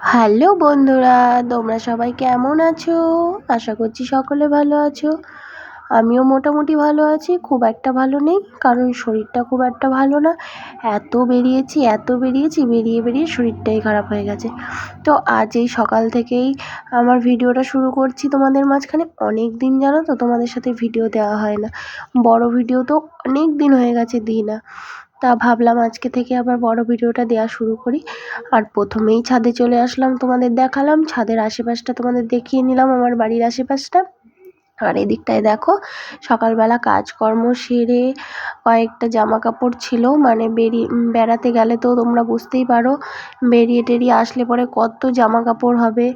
Hello বন্ধুরা, তোমরা সবাই কেমন আছো? আশা করছি সকলে ভালো আছো। আমিও মোটামুটি ভালো আছি, খুব একটা ভালো নেই, কারণ শরীরটা খুব একটা ভালো না। এত বেরিয়েছি এত বেরিয়েছি, বেরিয়ে বেরিয়ে শরীরটাই খারাপ হয়ে গেছে। তো আজ এই সকাল থেকেই আমার ভিডিওটা শুরু করছি তোমাদের মাঝখানে। অনেক দিন জানো তো তোমাদের সাথে ভিডিও দেওয়া হয় না। বড় ভিডিও তো অনেক দিন হয়ে গেছে দিই না। তা ভাবলাম আজকে থেকে আবার বড় ভিডিওটা দেওয়া শুরু করি। আর প্রথমেই ছাদে চলে আসলাম তোমাদের দেখালাম। ছাদের আশেপাশটা তোমাদের দেখিয়ে নিলাম, আমার বাড়ির আশেপাশটা। আর এদিকটায় দেখো, সকালবেলা কাজকর্ম সেরে কয়েকটা জামা কাপড় ছিল মানে বেরিয়ে বেড়াতে গেলে তো তোমরা বুঝতেই পারো, বেরিয়ে টেরিয়ে আসলে পরে কত জামা কাপড় হবে।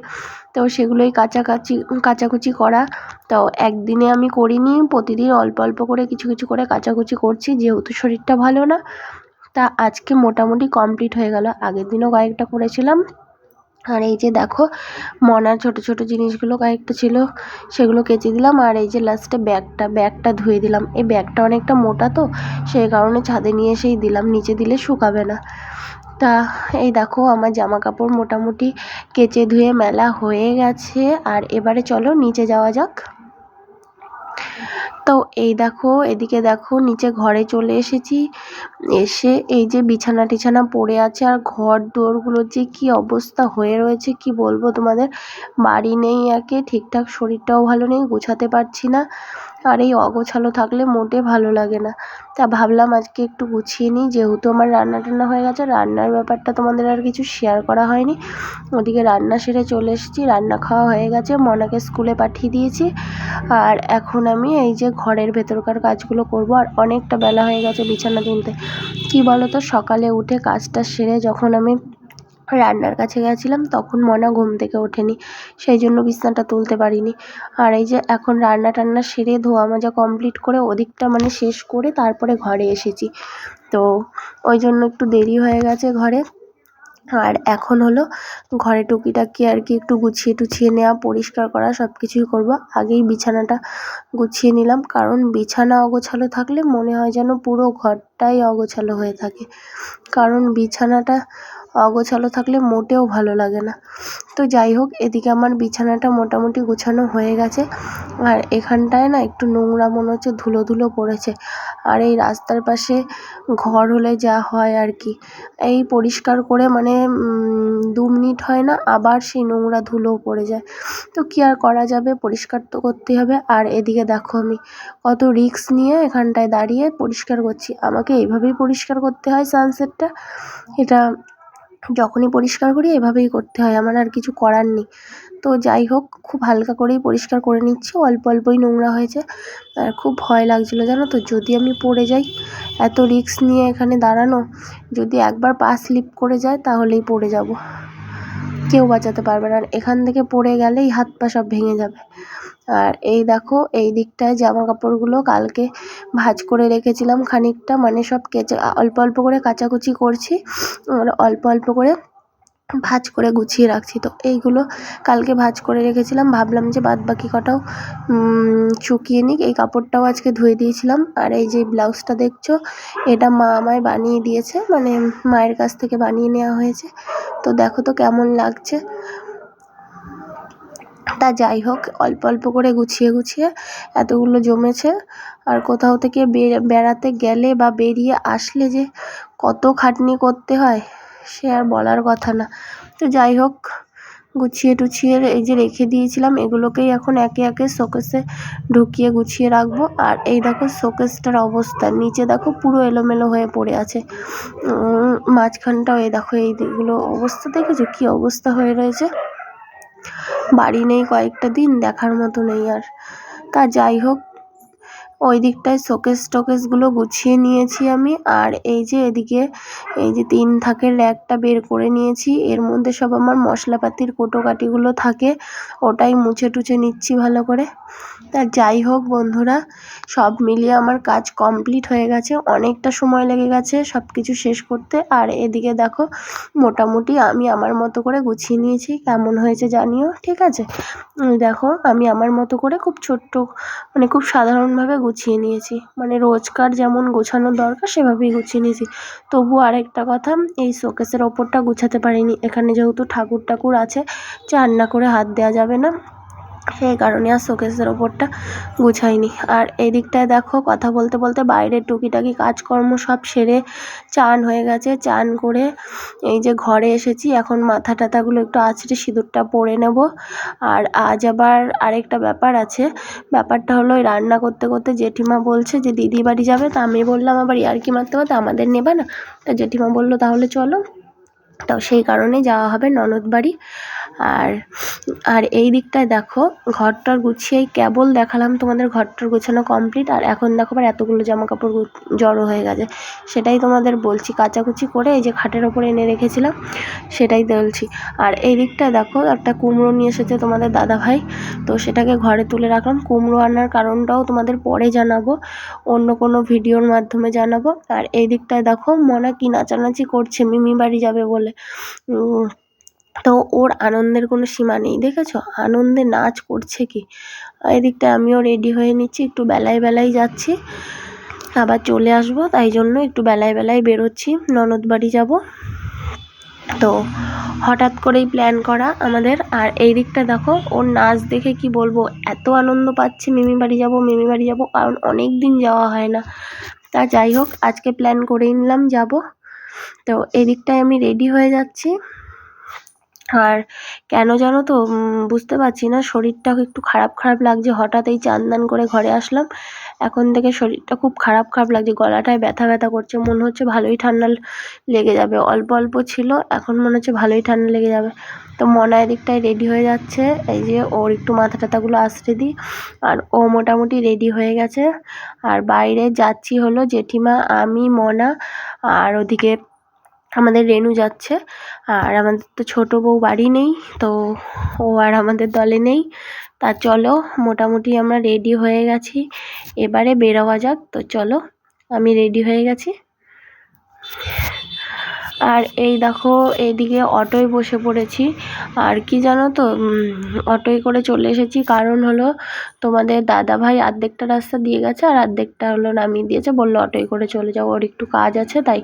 তো সেগুলোই কাচাকাচি, কাচাকুচি করা। তো একদিনে আমি করিনি, প্রতিদিন অল্প অল্প করে কিছু কিছু করে কাচাকুচি করছি, যেহেতু শরীরটা ভালো না। তা আজকে মোটামুটি কমপ্লিট হয়ে গেল। আগের দিনও কয়েকটা করেছিলাম। আর এই যে দেখো, মনার ছোট ছোট জিনিসগুলো কয়েকটা ছিল, সেগুলো কেচে দিলাম। আর এই যে লাস্টে ব্যাগটা ব্যাগটা ধুয়ে দিলাম। এই ব্যাগটা অনেকটা মোটা তো, সেই কারণে ছাদে নিয়ে এসেই দিলাম। নিচে দিলে শুকাবে না। তা এই দেখো, আমার জামা কাপড় মোটামুটি কেচে ধুয়ে মেলা হয়ে গেছে। আর এবারে চলো নিচে যাওয়া যাক। তো এই দেখো, এদিকে দেখো, নিচে ঘরে চলে এসেছি। এসে এই যে বিছানা টিছানা পড়ে আছে আর ঘর দোরগুলোর যে কি অবস্থা হয়ে রয়েছে, কি বলব তোমাদের? বাড়ি নেই একে, ঠিকঠাক শরীরটাও ভালো নেই, গোছাতে পারছি না। আর এই অগোছালো থাকলে মোটে ভালো লাগে না। তা ভাবলাম আজকে একটু গুছিয়ে নিই, যেহেতু আমার রান্না টান্না হয়ে গেছে, রান্নার ব্যাপারটা তোমাদের আর কিছু শেয়ার করা হয়নি। ওদিকে রান্না সেরে চলে এসেছি, রান্না খাওয়া হয়ে গেছে, মনাকে স্কুলে পাঠিয়ে দিয়েছি। আর এখন আমি এই যে ঘরের ভেতরকার কাজগুলো করব, আর অনেকটা বেলা হয়ে গেছে বিছানা তুলতে। কি বলো তো সকালে উঠে কাজটা সেরে যখন আমি রান্নার কাছে গেছিলাম, তখন মনা ঘুম থেকে ওঠেনি, সেই জন্য বিছানাটা তুলতে পারিনি। আর এই যে এখন রান্না টান্না সেরে ধোয়া মাজা কমপ্লিট করে ওদিকটা মানে শেষ করে তারপরে ঘরে এসেছি। তো ওই জন্য একটু দেরি হয়ে গেছে ঘরে। আর এখন হলো ঘরে টুকিটাকি আর কি একটু গুছিয়ে টুছিয়ে নেওয়া, পরিষ্কার করা সব কিছুই করব। আগেই বিছানাটা গুছিয়ে নিলাম, কারণ বিছানা অগোছালো থাকলে মনে হয় যেন পুরো ঘরটাই অগোছালো হয়ে থাকে। কারণ বিছানাটা অগোছালো থাকলে মোটেও ভালো লাগে না। তো যাই হোক, এদিকে আমার বিছানাটা মোটামুটি গুছানো হয়ে গেছে। আর এখানটায় না একটু নোংরা মনে হচ্ছে, ধুলো ধুলো পড়েছে। আর এই রাস্তার পাশে ঘর হলে যা হয় আর কি। এই পরিষ্কার করে মানে দু মিনিট হয় না, আবার সেই নোংরা ধুলো পড়ে যায়। তো কী আর করা যাবে? পরিষ্কার তো করতেই হবে। আর এদিকে দেখো আমি কত রিস্ক নিয়ে এখানটায় দাঁড়িয়ে পরিষ্কার করছি। আমাকে এইভাবেই পরিষ্কার করতে হয় সানসেটটা। এটা যখনই পরিষ্কার করি, এভাবেই করতে হয়। আমার আর কিছু করার নেই। তো যাই হোক, খুব হালকা করেই পরিষ্কার করে নিচ্ছি। অল্প অল্পই নোংরা হয়েছে। আর খুব ভয় লাগছিল, জানো তো? যদি আমি পড়ে যাই, এত রিস্ক নিয়ে এখানে দাঁড়ানো, যদি একবার পা স্লিপ করে যায়, তাহলেই পড়ে যাব। কেউ বাঁচাতে পারবে না। আর এখান থেকে পড়ে গেলেই হাত পা সব ভেঙে যাবে। আর এই দেখো, এই দিকটায় জামা কাপড়গুলো কালকে ভাঁজ করে রেখেছিলাম খানিকটা। মানে সব কেচে, অল্প অল্প করে কাচাকুচি করছি। অল্প অল্প করে ভাঁজ করে গুছিয়ে রাখছি। তো এইগুলো কালকে ভাঁজ করে রেখেছিলাম। ভাবলাম যে বাদ বাকি কটাও শুকিয়ে নিক। এই কাপড়টাও আজকে ধুয়ে দিয়েছিলাম। আর এই যে ব্লাউজটা দেখছ, এটা মা আমায় বানিয়ে দিয়েছে। মানে মায়ের কাছ থেকে বানিয়ে নেওয়া হয়েছে। তো দেখো তো কেমন লাগছে। তা যাই হোক, অল্প অল্প করে গুছিয়ে গুছিয়ে এতগুলো জমেছে। আর কোথাও থেকে বেড়াতে গেলে বা বেরিয়ে আসলে যে কত খাটনি করতে হয় সে আর বলার কথা না। তো যাই হোক, গুছিয়ে টুছিয়ে এই যে রেখে দিয়েছিলাম, এগুলোকেই এখন একে একে শোকেসে ঢুকিয়ে গুছিয়ে রাখব। আর এই দেখো শোকেসটার অবস্থা, নিচে দেখো পুরো এলোমেলো হয়ে পড়ে আছে। মাঝখানটাও এই দেখো এইগুলো অবস্থা, দেখেছ কী অবস্থা হয়ে রয়েছে? বাড়ি নেই কয়েকটা দিন, দেখার মতো নেই আর। তা যাই হোক ওই দিকটায় শোকেস টোকেসগুলো গুছিয়ে নিয়েছি আমি। আর এই যে এদিকে, এই যে তিন থাকের র্যাকটা বের করে নিয়েছি। এর মধ্যে সব আমার মশলাপাতির কোটোকাটিগুলো থাকে, ওটাই মুছে টুছে নিচ্ছি ভালো করে। তা যাই হোক বন্ধুরা, সব মিলিয়ে আমার কাজ কমপ্লিট হয়ে গেছে। অনেকটা সময় লেগে গেছে সব কিছু শেষ করতে। আর এদিকে দেখো, মোটামুটি আমি আমার মতো করে গুছিয়ে নিয়েছি। কেমন হয়েছে জানিও, ঠিক আছে? দেখো, আমি আমার মতো করে খুব ছোট্ট মানে খুব সাধারণভাবে গুছিয়ে নিয়েছি। মানে রোজকার যেমন গোছানো দরকার, সেভাবেই গুছিয়ে নিয়েছি। তবু আরেকটা কথা, এই শোকেসের ওপরটা গুছাতে পারিনি। এখানে যেহেতু ঠাকুর টাকুর আছে, চান না করে হাত দেওয়া যাবে না। সেই কারণে আর শোকেসের ওপরটা গুছাইনি। আর এই দিকটায় দেখো, কথা বলতে বলতে বাইরের টুকিটাকি কাজকর্ম সব সেরে চান হয়ে গেছে। চান করে এই যে ঘরে এসেছি, এখন মাথা টাথাগুলো একটু আছড়ে সিঁদুরটা পরে নেব। আর আজ আবার আরেকটা ব্যাপার আছে। ব্যাপারটা হলো রান্না করতে করতে জেঠিমা বলছে যে, দিদি বাড়ি যাবে? তা আমি বললাম, আবার ইয়ার্কি মারতে মারতে আমাদের নেবে না? তা জেঠিমা বলল, তাহলে চলো। তো সেই কারণে যাওয়া হবে ননদ বাড়ি। আর আর এই দিকটায় দেখো, ঘরটর গুছিয়েই কেবল দেখালাম তোমাদের ঘরটর গোছানো কমপ্লিট আর এখন দেখো আবার এতগুলো জামা কাপড় জড়ো হয়ে গেছে। সেটাই তোমাদের বলছি, কাচাকুচি করে এই যে খাটের ওপরে এনে রেখেছিলাম, সেটাই বলছি। আর এই দিকটায় দেখো, একটা কুমড়ো নিয়ে এসেছে তোমাদের দাদা ভাই তো সেটাকে ঘরে তুলে রাখলাম। কুমড়ো আনার কারণটাও তোমাদের পরে জানাব, অন্য কোনো ভিডিওর মাধ্যমে জানাব। আর এই দিকটায় দেখো, মনা কি নাচানাচি করছে মিমি বাড়ি যাবে বলে। তো ওর আনন্দের কোনো সীমা নেই, দেখেছ? আনন্দে নাচ করছে কি? এদিকটায় আমিও রেডি হয়ে নিচ্ছি, একটু বেলায় বেলায় যাচ্ছি। আবার চলে আসব, তাই জন্য একটু বেলায় বেলায় বেরোচ্ছি, ননদ বাড়ি যাব। তো হঠাৎ করেই প্ল্যান করা আমাদের। আর এই দিকটা দেখো, ওর নাচ দেখে কি বলব, এত আনন্দ পাচ্ছে, মিমি বাড়ি যাব, মিমি বাড়ি যাব, কারণ অনেক দিন যাওয়া হয় না। তা যাই হোক, আজকে প্ল্যান করেই নিলাম, যাব। তো এদিকটায় আমি রেডি হয়ে যাচ্ছি। আর কেন জানো তো বুঝতে পারছি না, শরীরটা একটু খারাপ খারাপ লাগছে, হঠাৎ এই চান দান করে ঘরে আসলাম। এখন থেকে শরীরটা খুব খারাপ খারাপ লাগছে, গলাটায় ব্যথা ব্যথা করছে, মনে হচ্ছে ভালোই ঠান্ডা লেগে যাবে। অল্প অল্প ছিল, এখন মনে হচ্ছে ভালোই ঠান্ডা লেগে যাবে। তো মনা এদিকটায় রেডি হয়ে যাচ্ছে, এই যে ওর একটু মাথা টাথাগুলো আশ্রে দিই, আর ও মোটামুটি রেডি হয়ে গেছে। আর বাইরে যাচ্ছি হলো জেঠিমা, আমি, মনা, আর ওদিকে আমাদের রেনু যাচ্ছে, আর আমাদের তো ছোটো বউ বাড়ি নেই, তো ও আর আমাদের দলে নেই। তা চলো, মোটামুটি আমরা রেডি হয়ে গেছি। এবারে বেরোয়া যাক, তো চলো, আমি রেডি হয়ে গেছি। আর এই দেখো, এইদিকে অটোয় বসে পড়েছি। আর কি জানো তো অটোয় করে চলে এসেছি। কারণ হলো, তোমাদের দাদা ভাই অর্ধেকটা রাস্তা দিয়ে গেছে আর অর্ধেকটা হলো নামিয়ে দিয়েছে। বলল অটোয় করে চলে যাও, ওর একটু কাজ আছে তাই।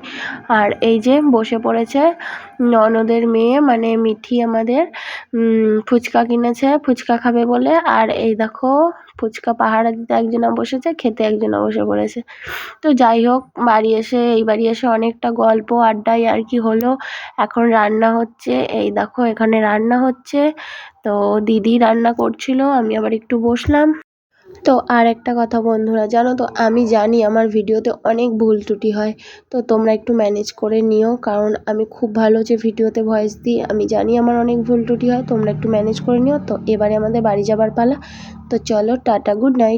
আর এই যে বসে পড়েছে ননদের মেয়ে মানে মিঠি আমাদের ফুচকা কিনেছে, ফুচকা খাবে বলে। আর এই দেখো ফুচকা পাহারা দিতে একজনা বসেছে, খেতে একজনা বসে পড়েছে। তো যাই হোক, বাড়ি এসে, এই বাড়ি এসে অনেকটা গল্প আড্ডাই আর কি হলো। এখন রান্না হচ্ছে, এই দেখো এখানে রান্না হচ্ছে। তো দিদি রান্না করছিল, আমি আবার একটু বসলাম। তো আর একটা কথা বন্ধুরা, জানো তো আমি জানি আমার ভিডিওতে অনেক ভুল ত্রুটি হয়, তো তোমরা একটু ম্যানেজ করে নিও। কারণ আমি খুব ভালো যে ভিডিওতে ভয়েস দিই, আমি জানি আমার অনেক ভুল ত্রুটি হয়, তোমরা একটু ম্যানেজ করে নিও। তো এবারে আমাদের বাড়ি যাবার পালা। তো চলো, টাটা গুড নাইট